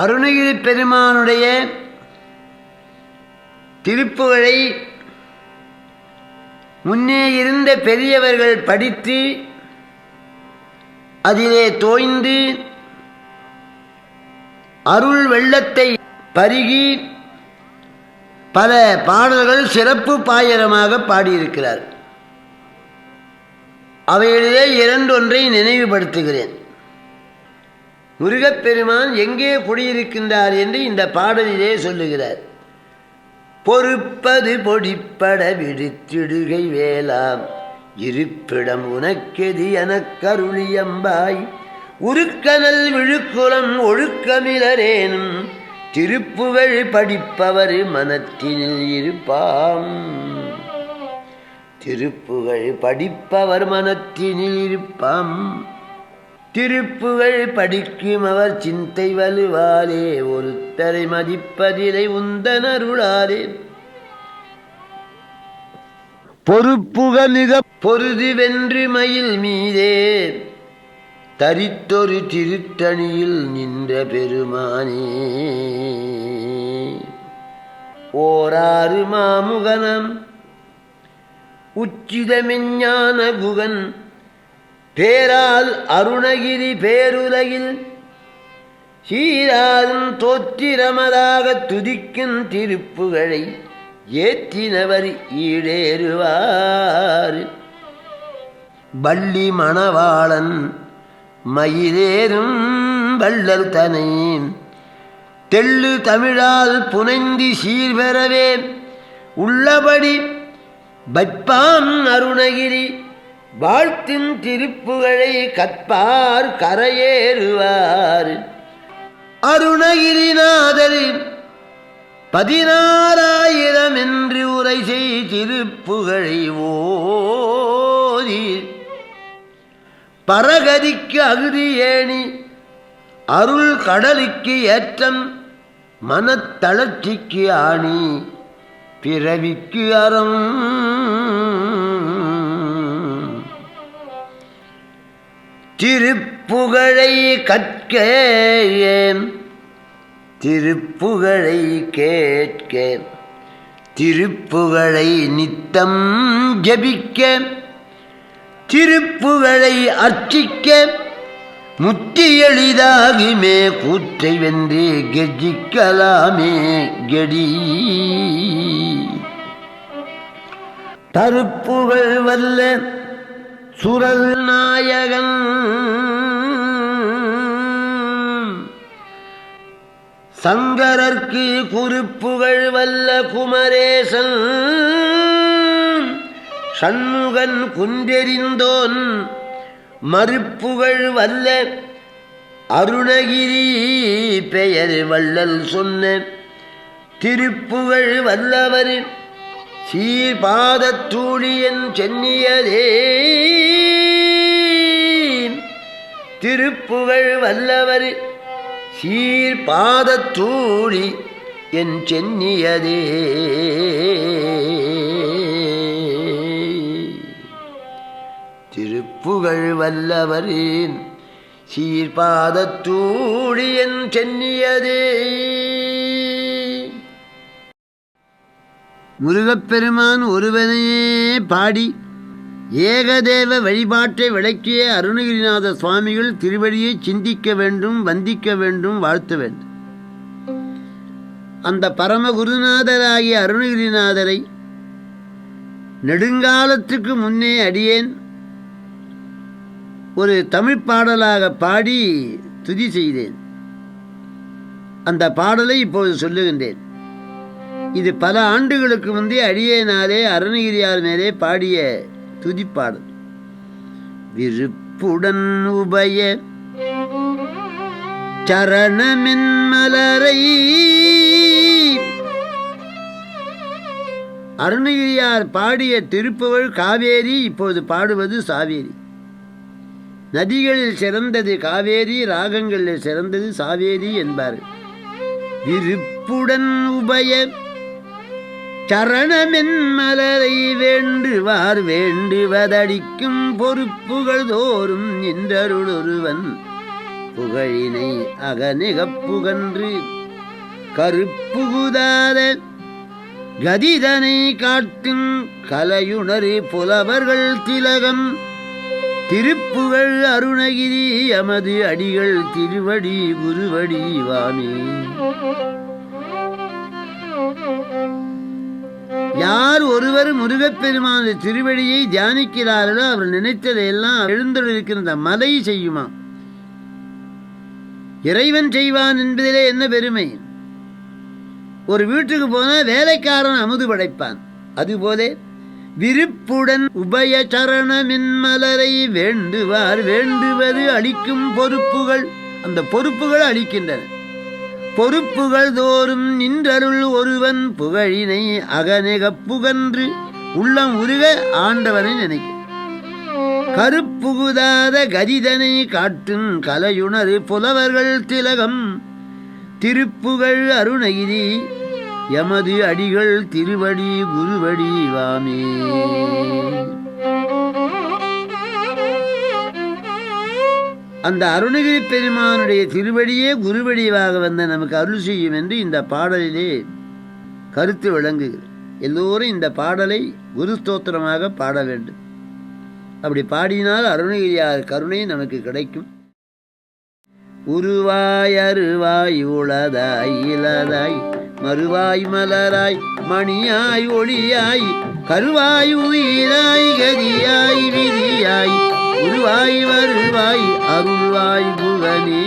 அருணகிரி பெருமானுடைய திருப்புகளை முன்னே இருந்த பெரியவர்கள் படித்து அதிலே தோய்ந்து அருள் வெள்ளத்தை பருகி பல பாடல்கள் சிறப்பு பாயரமாக பாடியிருக்கிறார். அவைகளிலே இரண்டொன்றை நினைவுபடுத்துகிறேன். முருகப்பெருமான் எங்கே குடியிருக்கின்றார் என்று இந்த பாடலிலே சொல்லுகிறார். பொறுப்பது பொடிப்பட விடுத்திடுகை வேளாம். இருப்பிடம் உனக்கெதி எனக்கருளியம்பாய். உருக்கனல் விழுக்குளம் ஒழுக்கமிலரேனும். திருப்புகழ் படிப்பவர் மனத்தினில் இருப்பாம். திருப்புகழ் படிப்பவர் மனத்தினில் இருப்பாம். திருப்புகழ் படிக்கும் அவர் சிந்தை வலுவாலே ஒருத்தரை மதிப்பதிலை உந்தனருளாலே. பொறுப்புக மிக பொருதி வென்று மயில் மீதே தரித்தொரு திருத்தணியில் நின்ற பெருமானே. ஓராறு மாமுகனம் உச்சிதமெஞ்ஞான குகன் பேரால் அருணகிரி பேருலகில் சீராலும் தோற்றிரமதாக துதிக்கும் திருப்புகழை ஏற்றினவர் ஈடேறுவார். வள்ளி மணவாளன் மயிலேறும் வள்ளல் தனை. தெள்ளு தமிழால் புனைந்தி சீர்பெறவே உள்ளபடி வைப்பாம் அருணகிரி வாழ்த்தின் திருப்புகழை கற்பார் கரையேறுவார். அருணகிரிநாதர் பதினாறாயிரம் என்று உரை செய் திருப்புகழை ஓதி. பரகதிக்கு அகுதி ஏணி அருள் கடலுக்கு ஏற்றம் மனத்தளர்ச்சிக்கு ஆணி பிறவிக்கு அறம். திருப்புகழை கற்க திருப்புகழை கேட்க திருப்புகழை நித்தம் ஜபிக்க திருப்புகழை அர்ச்சிக்க முத்தி எளிதாகுமே கூற்றை வென்று கெஜிக்கலாமே கெடி. தருப்புகள் வல்ல சுரல் நாயகன். சங்கரர்க்கு குறிப்புகள் வல்ல குமரேசன். சண்முகன் குன்றெறிந்தோன். மறுப்புகள் வல்ல அருணகிரி பெயர் வள்ளல் சொன்ன. திருப்புகள் வல்லவர் சீர்பாதத்தூழியன் சென்னியதே. திருப்புகழ் வல்லவர் சீர்பாதத்தூழி என் சென்னியதே. திருப்புகழ் வல்லவரின் சீர்பாதத்தூழி என் சென்னியதே. முருகப்பெருமான் ஒருவனையே பாடி ஏகதேவ வழிபாட்டை விளக்கிய அருணகிரிநாத சுவாமிகள் திருவடியை சிந்திக்க வேண்டும் வந்திக்க வேண்டும் வாழ்த்த வேண்டும். அந்த பரமகுருநாதராகிய அருணகிரிநாதரை நெடுங்காலத்துக்கு முன்னே அடியேன் ஒரு தமிழ் பாடலாக பாடி துதி செய்தேன். அந்த பாடலை இப்போது சொல்லுகின்றேன். இது பல ஆண்டுகளுக்கு முந்தைய அடியேனாலே அருணகிரியார் மேலே பாடிய துதிப்பாடல் விருப்புடன் உபய சரணமின் மலரை அருணகிரியார் பாடிய திருப்புகழ் காவேரி இப்போது பாடுவது சாவேரி. நதிகளில் சிறந்தது காவேரி ராகங்களில் சிறந்தது சாவேரி என்பார்கள். விருப்புடன் உபய சரணமென்மலரை வேண்டுவார் வேண்டுவதடிக்கும் பொறுப்புகள் தோறும் நின்றருளொருவன். புகழினை அகநிகப்புகன்று கருப்புகுதாத கதிதனை காட்டும் கலையுணரு புலவர்கள் திலகம். திருப்புகழ் அருணகிரி எமது அடிகள் திருவடி குருவடி வாமே. யார் ஒருவர் முருகப்பெருமான திருவடியை தியானிக்கிறார்களோ அவர் நினைத்ததையெல்லாம் எழுந்தொழிருக்கிற மலை செய்யுமா? இறைவன் செய்வான் என்பதிலே என்ன பெருமை? ஒரு வீட்டுக்கு போனால் வேலைக்காரன் அமுது படைப்பான். அதுபோலே விருப்புடன் உபய சரணமின்மலரை வேண்டுவார் வேண்டுவது அளிக்கும் பொறுப்புகள். அந்த பொறுப்புகள் அளிக்கின்றன. பொறுப்புகள் தோறும் நின்றருள் ஒருவன் புகழினை அகநெகப் புகன்று உள்ளம் உருக ஆண்டவனை நினைக்க. கருப்புகுதாத கதிதனை காட்டும் கலையுணரு புலவர்கள் திலகம். திருப்புகழ் அருணகிரி எமது அடிகள் திருவடி குருவடி வாமே. அந்த அருணகிரி பெருமானுடைய திருவடியே குருவடிவாக வந்த நமக்கு அருள் செய்யும் என்று இந்த பாடலிலே கருத்து விளங்குகிறது. எல்லோரும் இந்த பாடலை குரு ஸ்தோத்திரமாக பாட வேண்டும். அப்படி பாடினால் அருணகிரியார் கருணை நமக்கு கிடைக்கும். உருவாய் அருவாய் உளதாய் இலதாய் மறுவாய் மலராய் மணியாய் ஒளியாய் கருவாய் உயிராய் கதியாய் விதியாய் உருவாய் வருவாய் அருள்வாய் புவனே